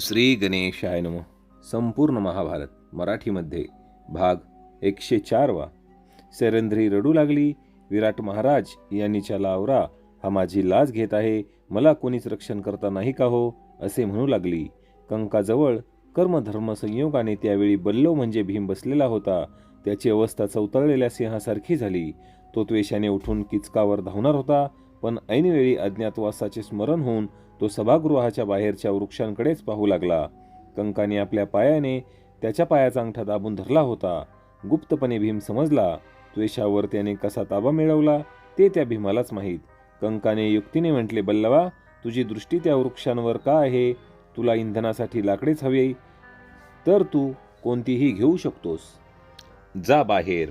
श्री गणेशाय नम. संपूर्ण महाभारत मराठीमध्ये भाग एकशे चारवा सेरंध्री रडू लागली. विराट महाराज यांनी लावरा हा माझी लाज घेत आहे. मला कोणीच रक्षण करता नाही का हो? असे म्हणू लागली. कंकाजवळ कर्मधर्म संयोगाने त्यावेळी बल्लो म्हणजे भीम बसलेला होता. त्याची अवस्था चौतळलेल्या सिंहासारखी झाली. तो त्वेषाने उठून किचकावर धावणार होता. पण ऐनवेळी अज्ञातवासाचे स्मरण होऊन तो सभागृहाच्या बाहेरच्या वृक्षांकडेच पाहू लागला. कंकाने आपल्या पायाने त्याच्या पायाचा अंगठा दाबून धरला होता. गुप्तपणे भीम समजला त्वेषावर त्याने कसा ताबा मिळवला ते त्या भीमालाच माहीत. कंकाने युक्तीने म्हटले बल्लवा तुझी दृष्टी त्या वृक्षांवर का आहे? तुला इंधनासाठी लाकडेच हवे. तर तू कोणतीही घेऊ शकतोस. जा बाहेर.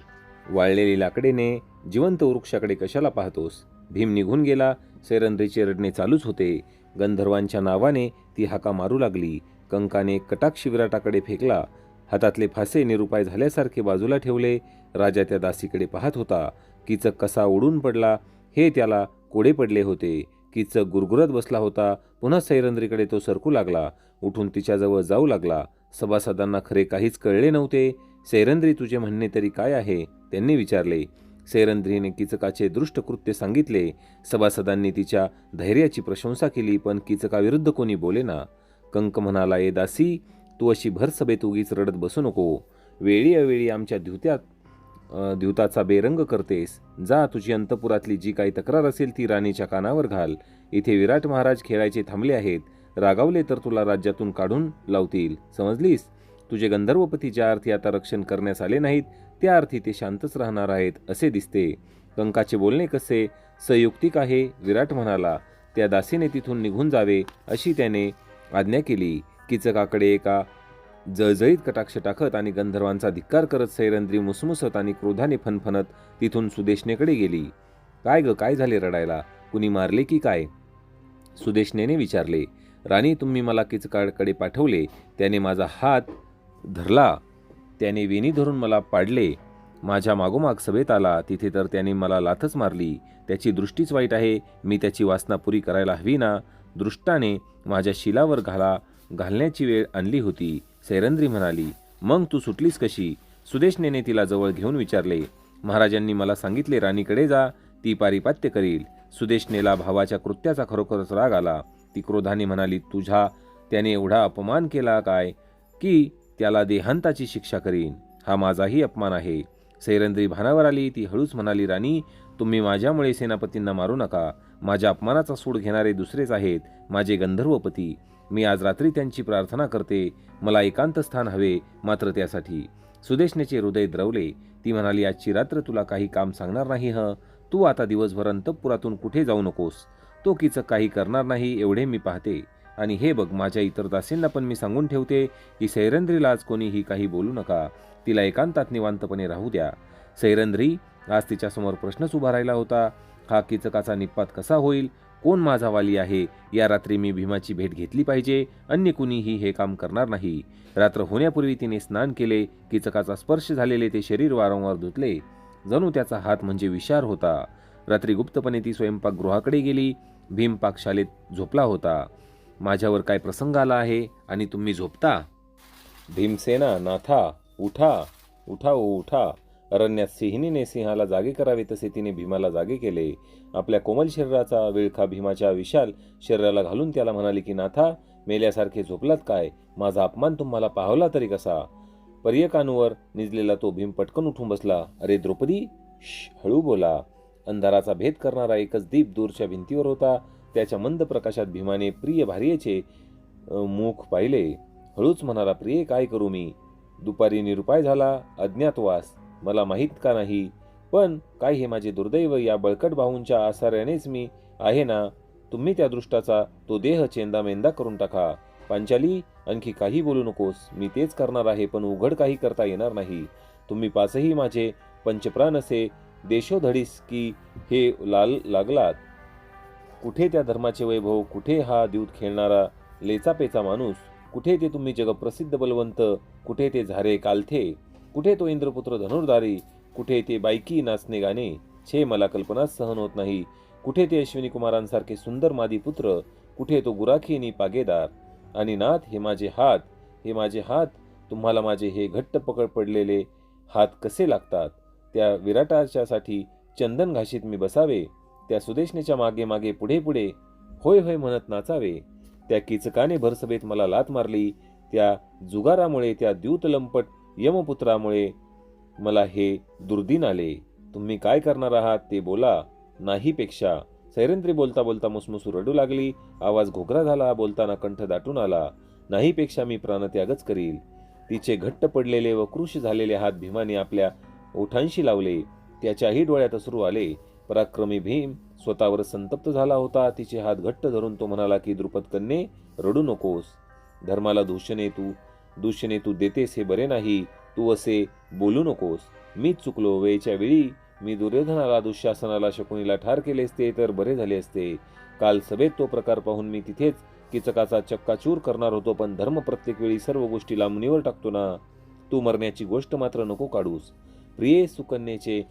वाळलेली लाकडेने जिवंत वृक्षाकडे कशाला पाहतोस? भीम निघून गेला. सैरंद्रीचे रडणे चालूच होते. गंधर्वांच्या नावाने ती हाका मारू लागली. कंकाने कटाक्ष विराटाकडे फेकला. हातातले फासे निरुपाय झाल्यासारखे बाजूला ठेवले. राजा त्या दासीकडे पाहत होता. किचक कसा उडून पडला? हे त्याला कोडे पडले होते. किचक गुरगुरत बसला होता. पुन्हा सैरंद्रीकडे तो सरकू लागला. उठून तिच्याजवळ जाऊ लागला. सभासदांना खरे काहीच कळले नव्हते. सैरंद्री तुझे म्हणणे तरी काय आहे? त्यांनी विचारले. सैरंद्रीने किचकाचे दृष्ट कृत्य सांगितले. सभासदांनी तिच्या धैर्याची प्रशंसा केली पण किचकाविरुद्ध कोणी बोलेना कंक म्हणाला ए दासी तू अशी भरसभेत उगीच रडत बसू नको. वेळी अवेळी आमच्या द्युत्यात द्युताचा बेरंग करतेस. जा तुझी अंतपुरातली जी काही तक्रार असेल ती राणीच्या कानावर घाल. इथे विराट महाराज खेळायचे थांबले आहेत. रागावले तर तुला राज्यातून काढून लावतील. समजलीस? तुझे गंधर्वपती ज्या अर्थी आता रक्षण करण्यास आले नाहीत त्या अर्थी ते शांतच राहणार आहेत असे दिसते. कंकाचे बोलणे कसे? संयुक्तिक आहे विराट म्हणाला. त्या दासीने तिथून निघून जावे अशी त्याने आज्ञा केली. किचकाकडे एका जळजळीत कटाक्ष टाकत आणि गंधर्वांचा धिक्कार करत सैरंद्री मुसमुसत आणि क्रोधाने फनफनत तिथून सुदेशनेकडे गेली. काय ग काय झाले रडायला? कुणी मारले की काय? सुदेशनेने विचारले राणी तुम्ही मला किचकाकडे पाठवले त्याने माझा हात धरला. त्याने वेणी धरून मला पाडले. माझ्या मागोमाग सभेत आला. तिथे तर त्याने मला लाथच मारली. त्याची दृष्टीच वाईट आहे. मी त्याची वासना पुरी करायला हवी ना? दृष्टाने माझ्या शिलावर घाला. घालण्याची वेळ आणली होती. सैरंद्री म्हणाली मग तू सुटलीस कशी? सुदेशनेने तिला जवळ घेऊन विचारले. महाराजांनी मला सांगितले राणीकडे जा. ती पारिपात्य करील. सुदेशनेला भावाच्या कृत्याचा खरोखरच राग आला. ती क्रोधाने म्हणाली तुझा? त्याने एवढा अपमान केला काय? की त्याला देहांताची शिक्षा करीन. हा माझाही अपमान आहे. सैरंद्री भानावर आली ती हळूच म्हणाली राणी तुम्ही माझ्यामुळे सेनापतींना मारू नका. माझ्या अपमानाचा सूड घेणारे दुसरेच आहेत माझे गंधर्वपती. मी आज रात्री त्यांची प्रार्थना करते. मला एकांत स्थान हवे मात्र त्यासाठी. सुदेशनेचे हृदय द्रवले. ती म्हणाली आजची रात्र तुला काही काम सांगणार नाही ह? तू आता दिवसभर अंतपुरातून कुठे जाऊ नकोस? तो किचक काही करणार नाही एवढे मी पाहते. आणि हे बघ माझ्या इतर दासींना पण मी सांगून ठेवते की सैरंद्रीला आज कोणीही काही बोलू नका. तिला एकांतात निवांतपणे राहू द्या. सैरंद्री आज तिच्यासमोर प्रश्नच उभा राहिला होता. हा किचकाचा निपात कसा होईल? कोण माझा वाली आहे? या रात्री मी भीमाची भेट घेतली पाहिजे. अन्य कुणीही हे काम करणार नाही. रात्र होण्यापूर्वी तिने स्नान केले. किचकाचा स्पर्श झालेले ते शरीर वारंवार धुतले. जणू त्याचा हात म्हणजे विशार होता. रात्री गुप्तपणे ती स्वयंपाकगृहाकडे गेली. भीम पाकशालेत झोपला होता. माझ्यावर काय प्रसंग आला आहे आणि तुम्ही झोपता? भीमसेना नाथा उठा उठा ओ उठा. अरण्यात सिंहिणीने सिंहाला जागे करावे तसे तिने भीमाला जागे केले. आपल्या कोमल शरीराचा विळखा भीमाच्या विशाल शरीराला घालून त्याला म्हणाली की नाथा मेल्यासारखे झोपलात काय? माझा अपमान तुम्हाला पाहवला तरी कसा? पर्यकांवर निजलेला तो भीम पटकन उठून बसला. अरे द्रौपदी हळू बोला. अंधाराचा भेद करणारा एकच दीप दूरच्या भिंतीवर होता. त्याच्या मंद प्रकाशात भीमाने प्रिय भार्येचे मुख पाहिले. हळूच म्हणाला प्रिय काय करू मी? दुपारी निरुपाय झाला अज्ञातवास मला माहीत का नाही? पण काय हे माझे दुर्दैव? या बळकट भाऊंच्या आसाऱ्यानेच मी आहे ना? तुम्ही त्या दृष्टाचा तो देह चेंदामेंदा करून टाका. पांचाली आणखी काही बोलू नकोस. मी तेच करणार आहे पण उघड काही करता येणार नाही. तुम्ही पाचही माझे पंचप्राण असे देशोधडीस की हे लाल लागलात. कुठे त्या धर्माचे वैभव कुठे हा द्यूत खेळणारा लेचापेचा माणूस कुठे ते तुम्ही जगप्रसिद्ध बलवंत कुठे ते झारे कालथे कुठे तो इंद्रपुत्र धनुर्धारी कुठे ते बायकी नाचणे गाणे छे मला कल्पनाच सहन होत नाही कुठे ते अश्विनी कुमारांसारखे सुंदर मादी पुत्र कुठे तो गुराखीनी पागेदार. आणि नाथ हे माझे हात हे माझे हात तुम्हाला माझे हे घट्ट पकड पडलेले हात कसे लागतात? त्या विराटाच्यासाठी चंदन घाशीत मी बसावे त्या सुदेशनेच्या मागे मागे पुढे पुढे होय होय म्हणत नाचावे. त्या किचकाने भरसभेत मला लात मारली. त्या जुगारामुळे त्या द्यूतलंपट यमपुत्रामुळे मला हे दुर्दिन आले. तुम्ही काय करणार आहात ते बोला. नाहीपेक्षा सैरंत्री बोलता बोलता मुसमुसू रडू लागली. आवाज घोगरा झाला. बोलताना कंठ दाटून आला. नाहीपेक्षा मी प्राणत्यागच करील. तिचे घट्ट पडलेले व कृश झालेले हात भीमाने आपल्या ओठांशी लावले. त्याच्याही डोळ्यात असरू आले. पराक्रमी भीम स्वतःवर संतप्त झाला होता. तिचे हात घट्ट धरून तो म्हणाला की द्रुपद कन्ये रडू नकोस. धर्माला दूषणे तू दूषणे तू देतेस हे बरे नाही. तू असे बोलू नकोस. मीच चुकलो. वेळच्या वेळी मी दुर्योधनाला दुःशासनाला शकुनीला ठार केले असते तर बरे झाले असते. काल सभेत तो प्रकार पाहून मी तिथेच किचकाचा चक्काचूर करणार होतो पण धर्म प्रत्येक वेळी सर्व गोष्टी लांबणीवर टाकतो ना. तू मरण्याची गोष्ट मात्र नको काढूस. प्रिये सुकन्येचे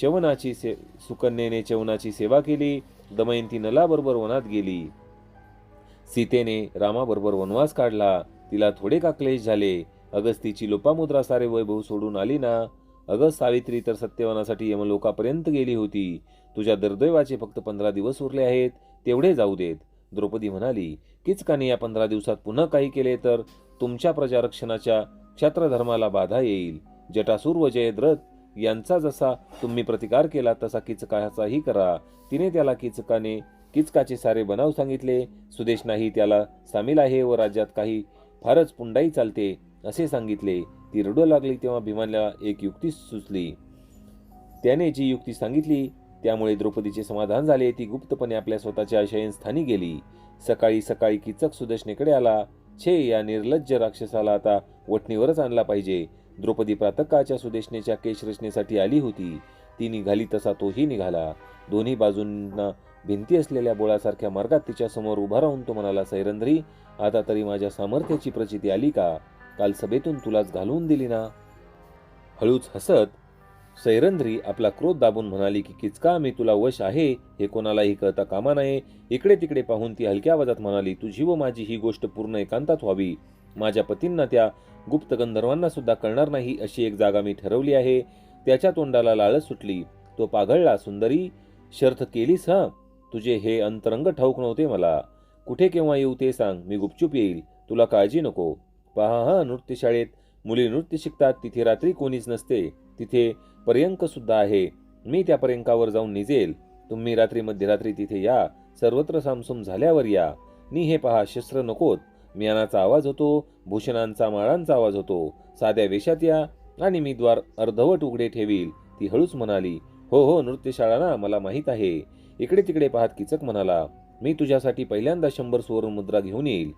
चवनाची से सुकन्येने चवनाची सेवा केली दमयंती नलाबरोबर वनात गेली. सीतेने रामाबरोबर वनवास काढला तिला थोडे का क्लेश झाले अगस्तीची लोपामुद्रा सारे वैभव सोडून आली ना? अगस्त सावित्री तर सत्यवानासाठी यमलोकापर्यंत गेली होती. तुझ्या दुर्दैवाचे फक्त पंधरा दिवस उरले आहेत तेवढे जाऊ देत. द्रौपदी म्हणाली किचकाने या पंधरा दिवसात पुन्हा काही केले तर? तुमच्या प्रजारक्षणाच्या क्षत्रधर्माला बाधा येईल. जटासूर व जयद्रथ यांचा जसा तुम्ही प्रतिकार केला तसा किचकाचाही करा. तिने त्याला किचकाने किचकाचे सारे बनाव सांगितले. सुदेश नाही त्याला सामील आहे व राज्यात काही फारच पुंडाई चालते असे सांगितले. ती रडू लागली तेव्हा भीमानला एक युक्ती सुचली. त्याने जी युक्ती सांगितली त्यामुळे द्रौपदीचे समाधान झाले. ती गुप्तपणे आपल्या स्वतःच्या शयनस्थानी गेली. सकाळी सकाळी किचक सुदर्शनेकडे आला. छे या निर्लज्ज राक्षसाला आता वटणीवरच आणला पाहिजे. द्रौपदी प्रातकाळच्या सुदेशनेच्या केशरचनेसाठी आली होती. ती निघाली तसा तोही निघाला. दोन्ही बाजूंना भिंती असलेल्या बोळासारख्या मार्गात तिच्या समोर उभा राहून तो म्हणाला सैरंद्री आता तरी माझ्या सामर्थ्याची प्रचिती आली का? काल सभेतून तुलाच घालवून दिली ना? हळूच हसत सैरंध्री आपला क्रोध दाबून म्हणाली की किचका मी तुला वश आहे हे कोणालाही कळता कामा नये. इकडे तिकडे पाहून ती हलक्या आवाजात म्हणाली तुझी व माझी ही गोष्ट पूर्ण एकांतात व्हावी. माझ्या पतींना त्या गुप्त गंधर्वांना सुद्धा कळणार नाही अशी एक जागा मी ठरवली आहे. त्याच्या तोंडाला लाळच सुटली. तो पाघळला सुंदरी शर्थ केलीस हा? तुझे हे अंतरंग ठाऊक नव्हते मला. कुठे केव्हा येऊ ते सांग मी गुपचूप येईल. तुला काळजी नको. पहा हा नृत्यशाळेत मुली नृत्य शिकतात तिथे रात्री कोणीच नसते. तिथे पर्यंक सुद्धा आहे. मी त्या पर्यंकावर जाऊन निजेल. तुम्ही रात्री मध्यरात्री तिथे या. सर्वत्र सामसूम झाल्यावर या. नी हे पहा शस्त्र नकोत. मियानाचा आवाज होतो भूषणांचा माळांचा आवाज होतो. साध्या वेशात या आणि मी द्वार अर्धवट उघडे ठेवील. ती हळूच म्हणाली हो हो नृत्यशाळा ना मला माहीत आहे. इकडे तिकडे पाहत किचक म्हणाला मी तुझ्यासाठी पहिल्यांदा शंभर सुवर्ण मुद्रा घेऊन येईल.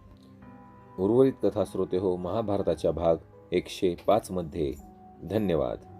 उर्वरित कथा श्रोते हो महाभारताच्या भाग एकशे पाच मध्ये. धन्यवाद.